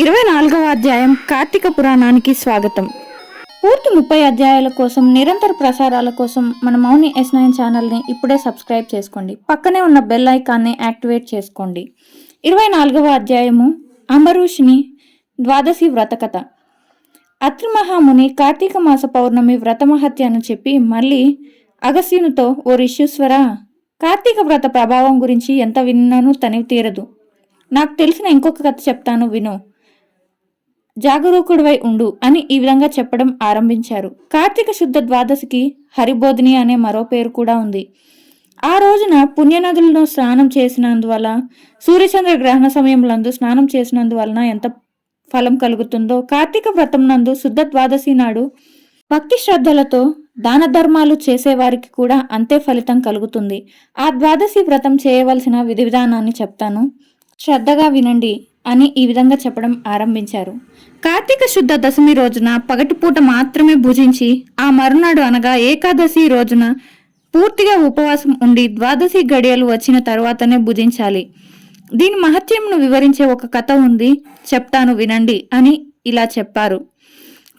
ఇరవై నాలుగవ అధ్యాయం కార్తీక పురాణానికి స్వాగతం. పూర్తి ముప్పై అధ్యాయాల కోసం నిరంతర ప్రసారాల కోసం మన మౌని ఎస్ నైన్ ఛానల్ని ఇప్పుడే సబ్స్క్రైబ్ చేసుకోండి. పక్కనే ఉన్న బెల్ ఐకాన్ని యాక్టివేట్ చేసుకోండి. ఇరవై నాలుగవ అధ్యాయము అంబరుషిని ద్వాదశి వ్రతకథ అత్రి మహాముని కార్తీక మాస పౌర్ణమి వ్రతమహత్య అని చెప్పి మళ్ళీ అగస్యునితో ఓ రిషీశ్వర కార్తీక వ్రత ప్రభావం గురించి ఎంత విన్నానో తనివి తీరదు. నాకు తెలిసిన ఇంకొక కథ చెప్తాను విను. జాగరూకుడివై ఉండు అని ఈ విధంగా చెప్పడం ఆరంభించారు. కార్తీక శుద్ధ ద్వాదశికి హరిబోధిని అనే మరో పేరు కూడా ఉంది. ఆ రోజున పుణ్యనదులను స్నానం చేసినందువల్ల సూర్యచంద్ర గ్రహణ సమయంలందు స్నానం చేసినందువలన ఎంత ఫలం కలుగుతుందో కార్తీక వ్రతం నందు శుద్ధ ద్వాదశి నాడు భక్తి శ్రద్ధలతో దాన ధర్మాలు చేసేవారికి కూడా అంతే ఫలితం కలుగుతుంది. ఆ ద్వాదశి వ్రతం చేయవలసిన విధి విధానాన్ని చెప్తాను. శ్రద్ధగా వినండి అని ఈ విధంగా చెప్పడం ఆరంభించారు. కార్తీక శుద్ధ దశమి రోజున పగటిపూట మాత్రమే భుజించి ఆ మరునాడు అనగా ఏకాదశి రోజున పూర్తిగా ఉపవాసం ఉండి ద్వాదశి గడియలు వచ్చిన తర్వాతనే భుజించాలి. దీని మహత్యంను వివరించే ఒక కథ ఉంది చెప్తాను వినండి అని ఇలా చెప్పారు.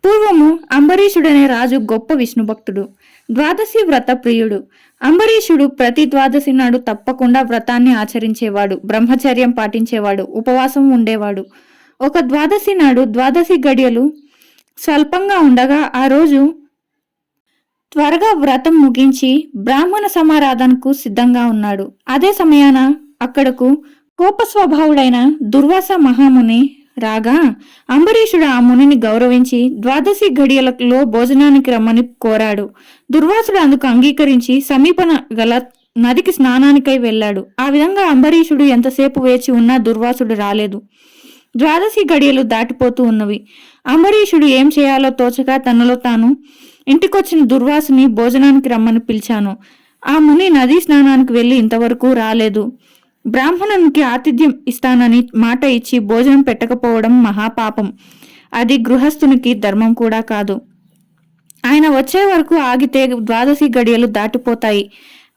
పూర్వము అంబరీషుడనే రాజు గొప్ప విష్ణుభక్తుడు ద్వాదశి వ్రత ప్రియుడు. అంబరీషుడు ప్రతి ద్వాదశి నాడు తప్పకుండా వ్రతాన్ని ఆచరించేవాడు బ్రహ్మచర్యం పాటించేవాడు ఉపవాసం ఉండేవాడు. ఒక ద్వాదశి నాడు ద్వాదశి గడియలు స్వల్పంగా ఉండగా ఆ రోజు త్వరగా వ్రతం ముగించి బ్రాహ్మణ సమారాధనకు సిద్ధంగా ఉన్నాడు. అదే సమయాన అక్కడకు కోపస్వభావుడైన దుర్వాస మహాముని రాగా అంబరీషుడు ఆ మునిని గౌరవించి ద్వాదశి గడియలలో భోజనానికి రమ్మని కోరాడు. దుర్వాసుడు అందుకు అంగీకరించి సమీపన గల నదికి స్నానానికై వెళ్ళాడు. ఆ విధంగా అంబరీషుడు ఎంతసేపు వేచి ఉన్నా దుర్వాసుడు రాలేదు. ద్వాదశి గడియలు దాటిపోతూ ఉన్నవి. అంబరీషుడు ఏం చేయాలో తోచక తనలో తాను ఇంటికొచ్చిన దుర్వాసుని భోజనానికి రమ్మని పిలిచాను. ఆ ముని నదీ స్నానానికి వెళ్ళి ఇంతవరకు రాలేదు. బ్రాహ్మణునికి ఆతిథ్యం ఇస్తానని మాట ఇచ్చి భోజనం పెట్టకపోవడం మహాపాపం. అది గృహస్థునికి ధర్మం కూడా కాదు. ఆయన వచ్చే వరకు ఆగితే ద్వాదశి గడియలు దాటిపోతాయి.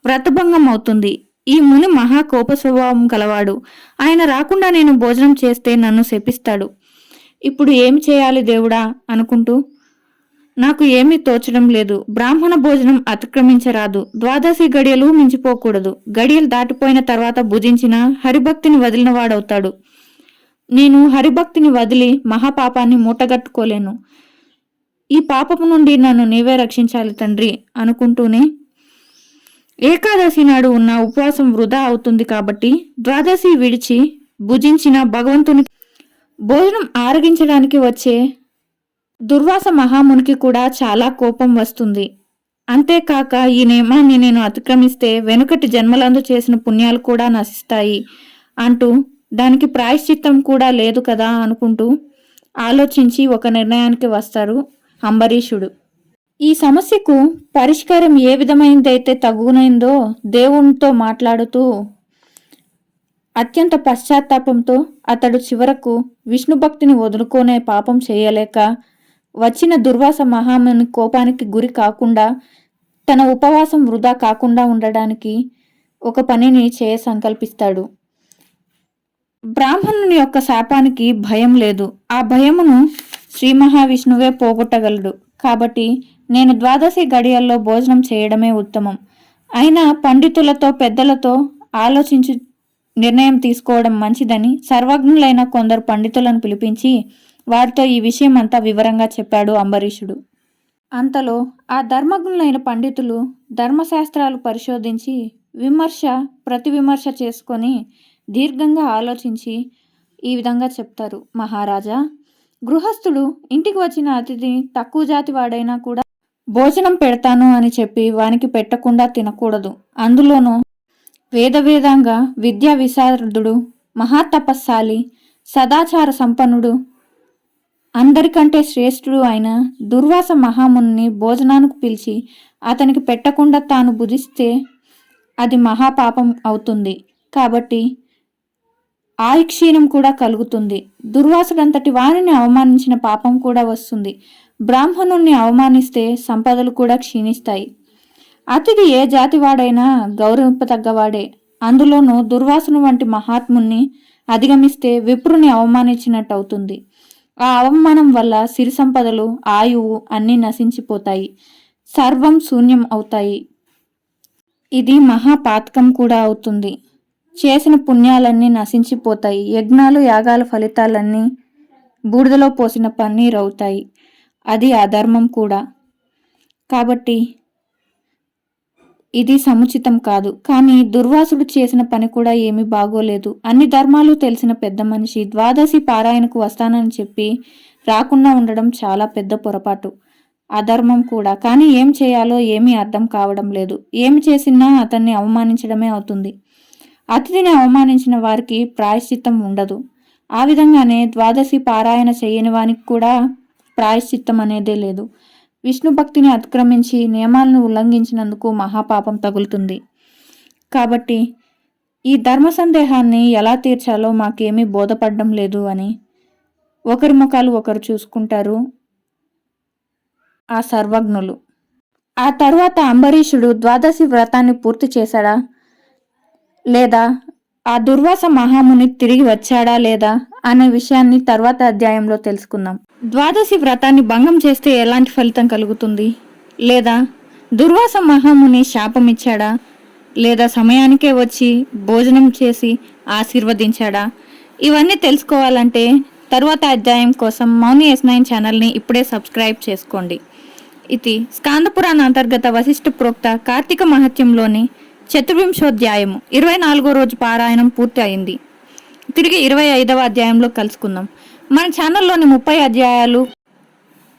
వ్రతభంగం అవుతుంది. ఈ ముని మహా కోప స్వభావం కలవాడు. ఆయన రాకుండా నేను భోజనం చేస్తే నన్ను శపిస్తాడు. ఇప్పుడు ఏమి చేయాలి దేవుడా? అనుకుంటూ నాకు ఏమీ తోచడం లేదు. బ్రాహ్మణ భోజనం అతిక్రమించరాదు. ద్వాదశి గడియలు మించిపోకూడదు. గడియలు దాటిపోయిన తర్వాత భుజించిన హరిభక్తిని వదిలిన వాడవుతాడు నేను హరిభక్తిని వదిలి మహాపాపాన్ని మూటగట్టుకోలేను. ఈ పాపము నుండి నన్ను నీవే రక్షించాలి తండ్రి అనుకుంటూనే ఏకాదశి నాడు ఉన్న ఉపవాసం వృధా అవుతుంది కాబట్టి ద్వాదశి విడిచి భుజించిన భగవంతుని భోజనం ఆరగించడానికి వచ్చే దుర్వాస మహామునికి కూడా చాలా కోపం వస్తుంది. అంతేకాక ఈ నియమాన్ని నేను అతిక్రమిస్తే వెనుకటి జన్మలందు చేసిన పుణ్యాలు కూడా నశిస్తాయి అంటూ దానికి ప్రాయశ్చిత్తం కూడా లేదు కదా అనుకుంటూ ఆలోచించి ఒక నిర్ణయానికి వస్తారు అంబరీషుడు. ఈ సమస్యకు పరిష్కారం ఏ విధమైనదైతే తగునైందో దేవునితో మాట్లాడుతూ అత్యంత పశ్చాత్తాపంతో అతడు చివరకు విష్ణు భక్తిని వదులుకోనే పాపం చేయలేక వచ్చిన దుర్వాస మహాముని కోపానికి గురి కాకుండా తన ఉపవాసం వృధా కాకుండా ఉండడానికి ఒక పనిని చేయ సంకల్పిస్తాడు. బ్రాహ్మణుని యొక్క శాపానికి భయం లేదు. ఆ భయమును శ్రీ మహావిష్ణువే పోగొట్టగలడు. కాబట్టి నేను ద్వాదశి గడియల్లో భోజనం చేయడమే ఉత్తమం. అయినా పండితులతో పెద్దలతో ఆలోచించి నిర్ణయం తీసుకోవడం మంచిదని సర్వజ్ఞులైన కొందరు పండితులను పిలిపించి వారితో ఈ విషయం అంతా వివరంగా చెప్పాడు అంబరీషుడు. అంతలో ఆ ధర్మజ్ఞులైన పండితులు ధర్మశాస్త్రాలు పరిశోధించి విమర్శ ప్రతి విమర్శ చేసుకొని దీర్ఘంగా ఆలోచించి ఈ విధంగా చెప్తారు. మహారాజా గృహస్థుడు ఇంటికి వచ్చిన అతిథిని తక్కువ జాతి వాడైనా కూడా భోజనం పెడతాను అని చెప్పి వానికి పెట్టకుండా తినకూడదు. అందులోనూ వేద విద్యా విశారదుడు మహాతపస్సాలి సదాచార సంపన్నుడు అందరికంటే శ్రేష్ఠుడు అయిన దుర్వాస మహాముని భోజనానికి పిలిచి అతనికి పెట్టకుండా తాను భుజిస్తే అది మహాపాపం అవుతుంది. కాబట్టి ఆయుక్షీణం కూడా కలుగుతుంది. దుర్వాసుడంతటి వారిని అవమానించిన పాపం కూడా వస్తుంది. బ్రాహ్మణుణ్ణి అవమానిస్తే సంపదలు కూడా క్షీణిస్తాయి. అతిథి ఏ జాతివాడైనా గౌరవింపతగ్గవాడే. అందులోనూ దుర్వాసన వంటి మహాత్ముణ్ణి అధిగమిస్తే విప్రుని అవమానించినట్టు అవుతుంది ఆ అవమానం వల్ల సిరి సంపదలు ఆయువు అన్నీ నశించిపోతాయి. సర్వం శూన్యం అవుతాయి. ఇది మహాపాతకం కూడా అవుతుంది. చేసిన పుణ్యాలన్నీ నశించిపోతాయి. యజ్ఞాలు యాగాల ఫలితాలన్నీ బూడిదలో పోసిన పన్నీరు అవుతాయి అది అధర్మం కూడా. కాబట్టి ఇది సముచితం కాదు. కానీ దుర్వాసుడు చేసిన పని కూడా ఏమీ బాగోలేదు. అన్ని ధర్మాలు తెలిసిన పెద్ద మనిషి ద్వాదశి పారాయణకు వస్తానని చెప్పి రాకుండా ఉండడం చాలా పెద్ద పొరపాటు. అధర్మం కూడా. కానీ ఏం చేయాలో ఏమీ అర్థం కావడం లేదు. ఏమి చేసినా అతన్ని అవమానించడమే అవుతుంది. అతిథిని అవమానించిన వారికి ప్రాయశ్చిత్తం ఉండదు. ఆ విధంగానే ద్వాదశి పారాయణ చేయని వానికి కూడా ప్రాయశ్చిత్తం అనేదే లేదు. విష్ణు భక్తిని అతిక్రమించి నియమాలను ఉల్లంఘించినందుకు మహాపాపం తగులుతుంది. కాబట్టి ఈ ధర్మ సందేహాన్ని ఎలా తీర్చాలో మాకేమీ బోధపడడం లేదు అని ఒకరి ముఖాలు ఒకరు చూసుకుంటారు ఆ సర్వజ్ఞులు. ఆ తరువాత అంబరీషుడు ద్వాదశి వ్రతాన్ని పూర్తి చేశాడా లేదా ఆ దుర్వాస మహాముని తిరిగి వచ్చాడా లేదా అనే విషయాన్ని తర్వాత అధ్యాయంలో తెలుసుకుందాం. ద్వాదశి వ్రతాన్ని భంగం చేస్తే ఎలాంటి ఫలితం కలుగుతుంది? లేదా దుర్వాస మహాముని శాపం ఇచ్చాడా లేదా సమయానికే వచ్చి భోజనం చేసి ఆశీర్వదించాడా? ఇవన్నీ తెలుసుకోవాలంటే తర్వాత అధ్యాయం కోసం మౌని ఎస్ నైన్ ఛానల్ని ఇప్పుడే సబ్స్క్రైబ్ చేసుకోండి. ఇది స్కాందపురాణ అంతర్గత వశిష్ఠ ప్రోక్త కార్తీక మహత్యంలోని చతుర్వింశోధ్యాయము ఇరవై నాలుగో రోజు పారాయణం పూర్తి అయింది. తిరిగి ఇరవై ఐదవ అధ్యాయంలో కలుసుకుందాం. మన ఛానల్లోని ముప్పై అధ్యాయాలు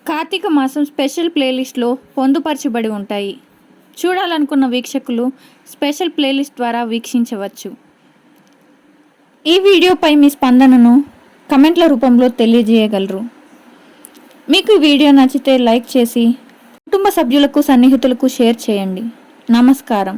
కార్తీక మాసం స్పెషల్ ప్లేలిస్ట్లో పొందుపరచబడి ఉంటాయి. చూడాలనుకున్న వీక్షకులు స్పెషల్ ప్లేలిస్ట్ ద్వారా వీక్షించవచ్చు. ఈ వీడియోపై మీ స్పందనను కమెంట్ల రూపంలో తెలియజేయగలరు. మీకు వీడియో నచ్చితే లైక్ చేసి కుటుంబ సభ్యులకు సన్నిహితులకు షేర్ చేయండి. నమస్కారం.